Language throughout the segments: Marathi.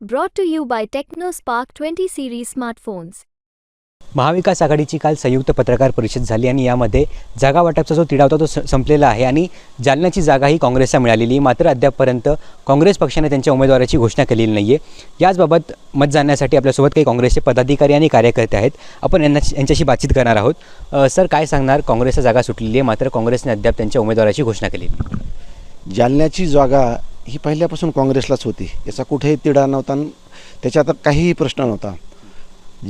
Brought to you by TechnoSpark 20 series smartphones. महाविकास आघाडीची काल संयुक्त पत्रकार परिषद झाली आणि यामध्ये जागा वाटपचा जो तिढा होता तो स- संपलेला आहे आणि जालन्याची जागाही काँग्रेसला मिळालेली आहे. मात्र अद्यापपर्यंत काँग्रेस पक्षाने त्यांच्या उमेदवाराची घोषणा केलेली नाही आहे याचबाबत मत जाणण्यासाठी आपल्यासोबत काही काँग्रेसचे पदाधिकारी आणि कार्यकर्ते आहेत आपण यांना यांच्याशी बातचीत करणार आहोत सर काय सांगणार काँग्रेसला जागा सुटलेली आहे मात्र काँग्रेसने अद्याप त्यांच्या उमेदवाराची घोषणा केलेली नाही. जालन्याची जागा ही पहिल्यापासून काँग्रेसलाच होती. याचा कुठेही तिढा नव्हता आणि त्याच्यात काहीही प्रश्न नव्हता.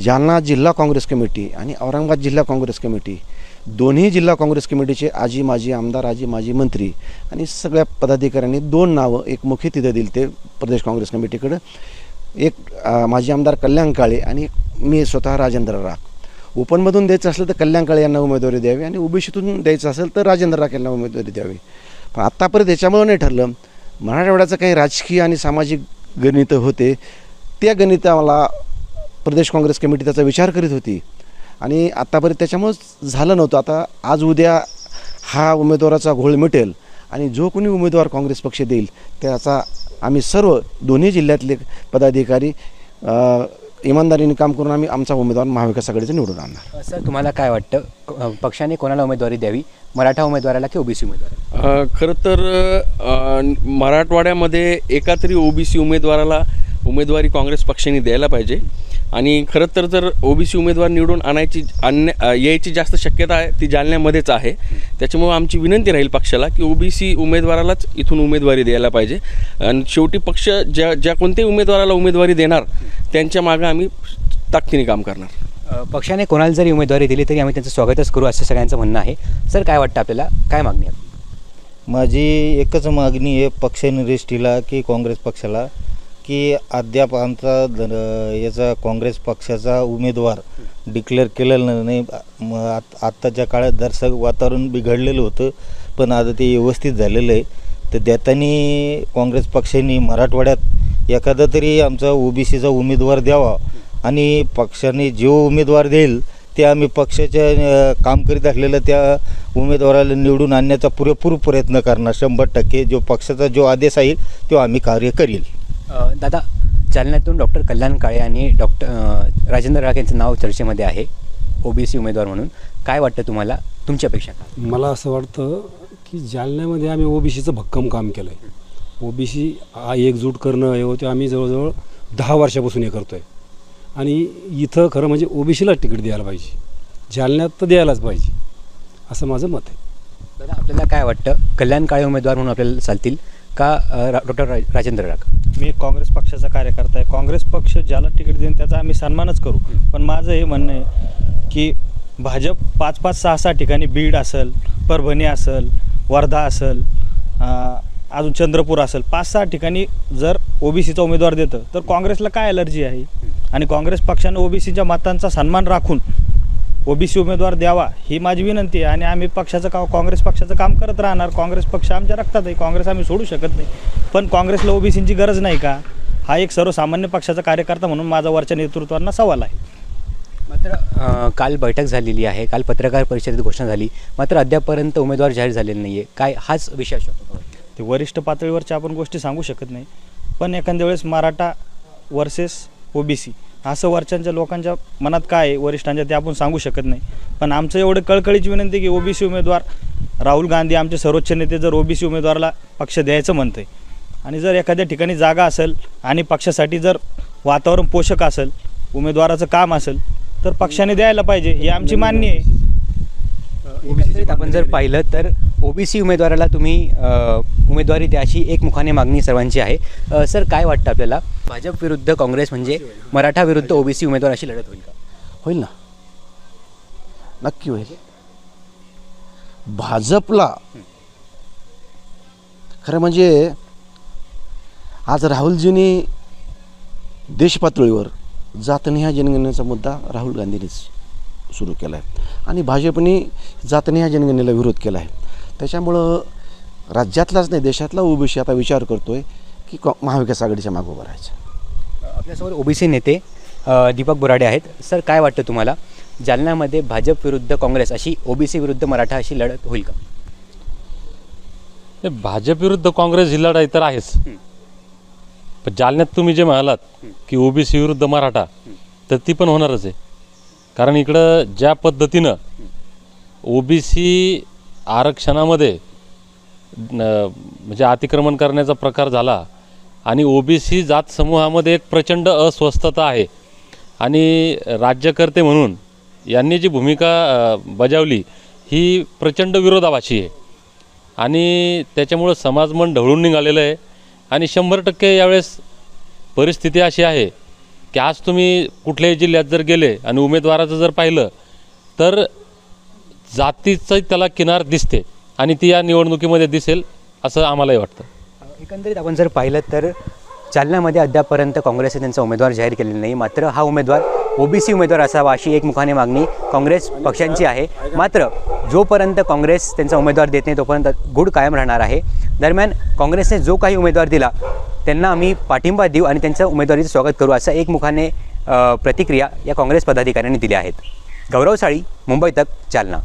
जालना जिल्हा काँग्रेस कमिटी आणि औरंगाबाद जिल्हा काँग्रेस कमिटी दोन्ही जिल्हा काँग्रेस कमिटीचे आजी माजी आमदार आजी माजी मंत्री आणि सगळ्या पदाधिकाऱ्यांनी दोन नावं एक मुखी तिथं दिली ते प्रदेश काँग्रेस कमिटीकडं. एक माजी आमदार कल्याण काळे आणि मी स्वतः राजेंद्र राख ओपनमधून द्यायचं असलं तर कल्याण काळे यांना उमेदवारी द्यावी आणि ओबीसीतून द्यायचं असेल तर राजेंद्र राख यांना उमेदवारी द्यावी. पण आत्तापर्यंत याच्यामुळं नाही ठरलं. मराठवाड्याचं काही राजकीय आणि सामाजिक गणितं होते त्या गणिताला प्रदेश काँग्रेस कमिटी त्याचा विचार करीत होती. आणि आत्तापर्यंत त्याच्यामुळंच झालं नव्हतं. आता आज उद्या हा उमेदवाराचा घोळ मिटेल आणि जो कोणी उमेदवार काँग्रेस पक्ष देईल त्याचा आम्ही सर्व दोन्ही जिल्ह्यातले पदाधिकारी इमानदारीने काम करून आम्ही आमचा उमेदवार महाविकास आघाडीचा निवडून आणणार. सर तुम्हाला काय वाटतं? पक्षाने कोणाला उमेदवारी द्यावी? मराठा उमेदवाराला की ओबीसी उमेदवाराला? अ, खरं तर अ, मराठवाड्यामध्ये एका तरी ओबीसी उमेदवाराला उमेदवारी काँग्रेस पक्षाने द्यायला पाहिजे. आणि खरं तर जर ओबीसी उमेदवार निवडून आणायची आणण्या यायची जास्त शक्यता आहे ती जालन्यामध्येच आहे. त्याच्यामुळं आमची विनंती राहील पक्षाला की ओबीसी उमेदवारालाच इथून उमेदवारी द्यायला पाहिजे. आणि शेवटी पक्ष ज्या ज्या कोणत्याही उमेदवाराला उमेदवारी देणार त्यांच्या मागं आम्ही ताकदीने काम करणार. पक्षाने कोणाला जरी उमेदवारी दिली तरी आम्ही त्यांचं स्वागतच करू असं सगळ्यांचं म्हणणं आहे. सर काय वाटतं आपल्याला? काय मागणी आहे? माझी एकच मागणी आहे पक्षनिरिष्टीला की काँग्रेस पक्षाला. की अद्याप आमचा दर- याचा काँग्रेस पक्षाचा उमेदवार डिक्लेअर केलेला नाही मग आत आत्ताच्या काळात दर्शक वातावरण बिघडलेलं होतं पण आता ते व्यवस्थित झालेलं आहे. तर देतानी काँग्रेस पक्षाने मराठवाड्यात एखादा तरी आमचा ओबीसीचा उमेदवार द्यावा आणि पक्षाने जो उमेदवार देईल ते आम्ही पक्षाच्या काम करीत असलेल्या त्या उमेदवाराला निवडून आणण्याचा पुरेपूर प्रयत्न करणार शंभर टक्के जो पक्षाचा जो आदेश आहे तो आम्ही कार्य करील. दादा जालन्यातून डॉक्टर कल्याण काळे आणि डॉक्टर राजेंद्र राख यांचं नाव चर्चेमध्ये आहे ओबीसी उमेदवार म्हणून. काय वाटतं तुम्हाला? तुमची अपेक्षा मला असं वाटतं की जालन्यामध्ये आम्ही ओबीसीचं भक्कम काम केलं आहे ओबीसी हा एकजूट करणं हे होते. आम्ही जवळजवळ दहा वर्षापासून हे करतो आहे आणि इथं खरं म्हणजे ओबीसीलाच तिकीट द्यायला पाहिजे. जालन्यात तर द्यायलाच पाहिजे. असं माझं मत आहे. दादा आपल्याला काय वाटतं? कल्याण काळे उमेदवार म्हणून आपल्याला चालतील का डॉक्टर राजेंद्र राख मी काँग्रेस पक्षाचा कार्यकर्ता आहे. काँग्रेस पक्ष ज्याला तिकीट देईन त्याचा आम्ही सन्मानच करू. पण माझं हे म्हणणं आहे की भाजप पाच पाच सहा सहा ठिकाणी बीड असेल परभणी असेल वर्धा असेल अजून चंद्रपूर असेल पाच सहा ठिकाणी जर ओबीसीचा उमेदवार देतं तर काँग्रेसला काय अलर्जी आहे? आणि काँग्रेस पक्षानं ओबीसीच्या मतांचा सन्मान राखून ओबीसी उमेदवार द्यावा ही माझी विनंती आहे. आणि आम्ही पक्षाचं का काँग्रेस पक्षाचं काम करत राहणार. काँग्रेस पक्ष आमच्या रक्तात आहे. काँग्रेस आम्ही सोडू शकत नाही. पण काँग्रेसला ओबीसींची गरज नाही का? हा एक सर्वसामान्य पक्षाचा कार्यकर्ता म्हणून माझा वरच्या नेतृत्वांना सवाल आहे. मात्र काल बैठक झालेली आहे. काल पत्रकार परिषदेत घोषणा झाली. मात्र अद्यापपर्यंत उमेदवार जाहीर झालेले नाही आहे काय हाच विषय असू शकतो ते वरिष्ठ पातळीवरच्या आपण गोष्टी सांगू शकत नाही. पण एखाद्या वेळेस मराठा वर्सेस ओबीसी असं वरच्यांच्या लोकांच्या मनात काय आहे वरिष्ठांच्या ते आपण सांगू शकत नाही. पण आमचं एवढं कळकळीची विनंती आहे की ओबीसी उमेदवार राहुल गांधी आमचे सर्वोच्च नेते जर ओबीसी उमेदवाराला पक्ष द्यायचं म्हणतंय आणि जर एखाद्या ठिकाणी जागा असेल आणि पक्षासाठी जर वातावरण पोषक असेल उमेदवाराचं काम असेल तर पक्षाने द्यायला पाहिजे ही आमची मान्य आहे. एकंदरीत आपण जर पाहिलं तर ओबीसी उमेदवाराला तुम्ही उमेदवारी द्या अशी एक मुखाने मागणी सर्वांची आहे. सर काय वाटतं आपल्याला? भाजप विरुद्ध काँग्रेस म्हणजे मराठा विरुद्ध ओबीसी उमेदवार अशी लढत होईल का? होईल ना. नक्की होईल. भाजपला खरं म्हणजे आज राहुलजींनी देशपातळीवर जातनिहा जनगणनेचा मुद्दा राहुल गांधींनीच सुरू केला आहे आणि भाजपने जातनिहा जनगणनेला विरोध केला आहे त्याच्यामुळं राज्यातलाच नाही देशातला ओबीसी आता विचार करतो आहे की कॉ महाविकास आघाडीच्या मागं उभं राहायचं. आपल्यासमोर ओबीसी नेते दीपक बोराडे आहेत. सर काय वाटतं तुम्हाला? जालन्यामध्ये भाजप विरुद्ध काँग्रेस अशी ओबीसी विरुद्ध मराठा अशी लढत होईल का? भाजप विरुद्ध काँग्रेस ही लढाई तर आहेच. पण जालन्यात तुम्ही जे म्हणालात की ओबीसी विरुद्ध मराठा तर ती पण होणारच आहे. कारण इकडं ज्या पद्धतीनं ओबीसी आरक्षणामध्ये म्हणजे अतिक्रमण करण्याचा प्रकार झाला. आणि ओबीसी जात समूहामध्ये एक प्रचंड अस्वस्थता आहे. आणि राज्यकर्ते म्हणून यांनी जी भूमिका बजावली ही प्रचंड विरोधाभासी आहे. आणि त्याच्यामुळं समाजमन ढवळून निघालेलं आहे. आणि शंभर टक्के यावेळेस परिस्थिती अशी आहे की आज तुम्ही कुठल्याही जिल्ह्यात जर गेले आणि उमेदवाराचं जर पाहिलं तर जातीचं त्याला किनार दिसते. आणि ती या निवडणुकीमध्ये दिसेल असं आम्हालाही वाटतं. एकंदरीत आपण जर पाहिलं तर जालन्यामध्ये अद्यापपर्यंत काँग्रेसने त्यांचा उमेदवार जाहीर केलेला नाही. मात्र हा उमेदवार ओबीसी उमेदवार असावा अशी एक मुखाने मागणी काँग्रेस पक्षांची आहे. मात्र जोपर्यंत काँग्रेस त्यांचा उमेदवार देत नाही तोपर्यंत गुढ कायम राहणार आहे. दरम्यान काँग्रेसने जो काही उमेदवार दिला त्यांना आम्ही पाठिंबा देऊ आणि त्यांचं उमेदवारीचं स्वागत करू असं एक मुखाने प्रतिक्रिया या काँग्रेस पदाधिकाऱ्यांनी दिल्या आहेत. गौरव साळी मुंबई तक जालना.